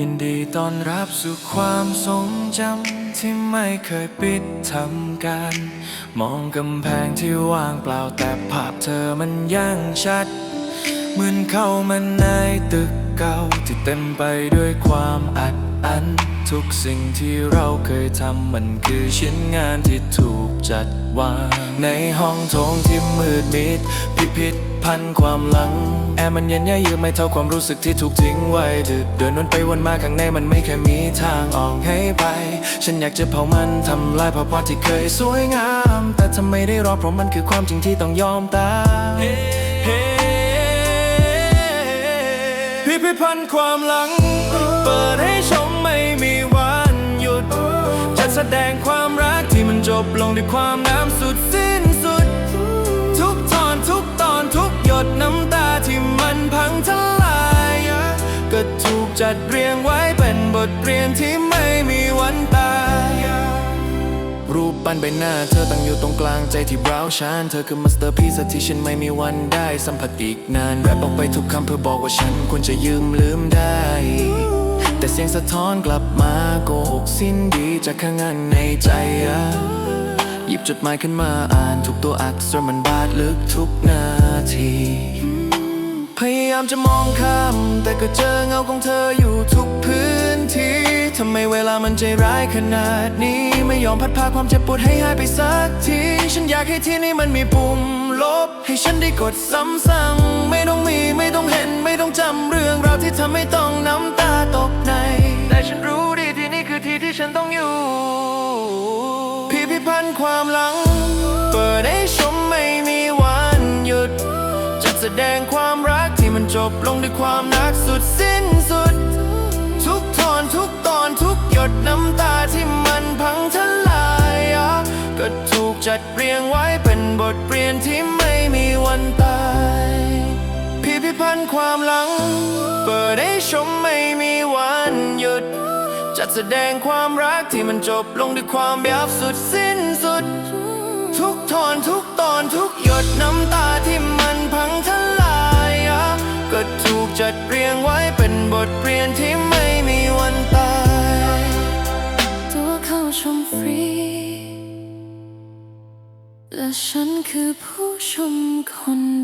ยินดีต้อนรับสู่ความทรงจำที่ไม่เคยปิดทำการ มองกำแพงที่ว่างเปล่าแต่ภาพเธอมันยังชัด เหมือนเข้ามาในตึกเก่าที่เต็มไปด้วยความอัดอั้นทุกสิ่งที่เราเคยทำมันคือชิ้นงานที่ถูกจัดวางในห้องโถงที่มืดมิด พิพิธพันธ์ความหลัง แอร์มันเย็นยาเยือกไม่เท่าความรู้สึกที่ถูกทิ้งไว้ดึกเดินวนไปวนมาข้างในมันไม่เคยมีทางออกให้ไป ฉันอยากจะเผามันทำลายภาพวาดที่เคยสวยงาม แต่ทำไมได้รอเพราะมันคือความจริงที่ต้องยอมตาย พิพิธภัณฑ์ความหลัง เปิดให้ชมไม่มีวันหยุด จัดแสดงความรักที่มันจบลงด้วยความน้ำสุดสิ้นสุด ทุกตอนทุกตอนทุกหยดน้ำตาที่มันพังทลาย ก็ถูกจัดเรียงไว้เป็นบทเรียนที่ รูปปั้นใบหน้า เธอตั้งอยู่ตรงกลางใจที่ร้าวชานเธอคือมาสเตอร์พีซที่ฉันไม่มีวันได้สัมผัสอีกนานแรปออกไปทุกคำเพื่อบอกว่าฉันควรจะยืมลืมได้ แต่เสียงสะท้อนกลับมาโกหกสิ้นดีจากข้างในในใจอะหยิบจดหมายขึ้นมาอ่านทุกตัวอักษรมันบาดลึกทุกนาที พยายามจะมองข้ามแต่ก็เจอเงาของเธออยู่ทุกพื้น ทีทำไมเวลามันใจร้ายขนาดนี้ ไม่ยอมพัดพาความเจ็บปวดให้หายไปสักที ฉันอยากให้ที่นี่มันมีปุ่มลบ ให้ฉันได้กดซ้ำสั่งไม่ต้องมีไม่ต้องเห็นไม่ต้องจำเรื่องราวที่ทำให้ต้องน้ำตาตกใน แต่ฉันรู้ดีที่นี่คือที่ที่ฉันต้องอยู่พิพิธภัณฑ์ความหลัง เปิดให้ชมไม่มีวันหยุด จัดแสดงความรักที่มันจบลงด้วยความรักสุดสิ้นสุด จัดเรียงไว้เป็นบทเรียนที่ไม่มีวันตาย พิพิธภัณฑ์ความหลัง เปิดให้ชมไม่มีวันหยุด จัดแสดงความรักที่มันจบลงด้วยความยับสุดสิ้นสุด ทุกตอนทุกตอนทุกหยดน้ำตาที่มันพังทลายอะก็ถูกจัดเรียงไว้เป็นบทเรียนที่ไม่มีวันตาย ตัวเข้าชมฟรี และฉันคือผู้ชมคนเดียว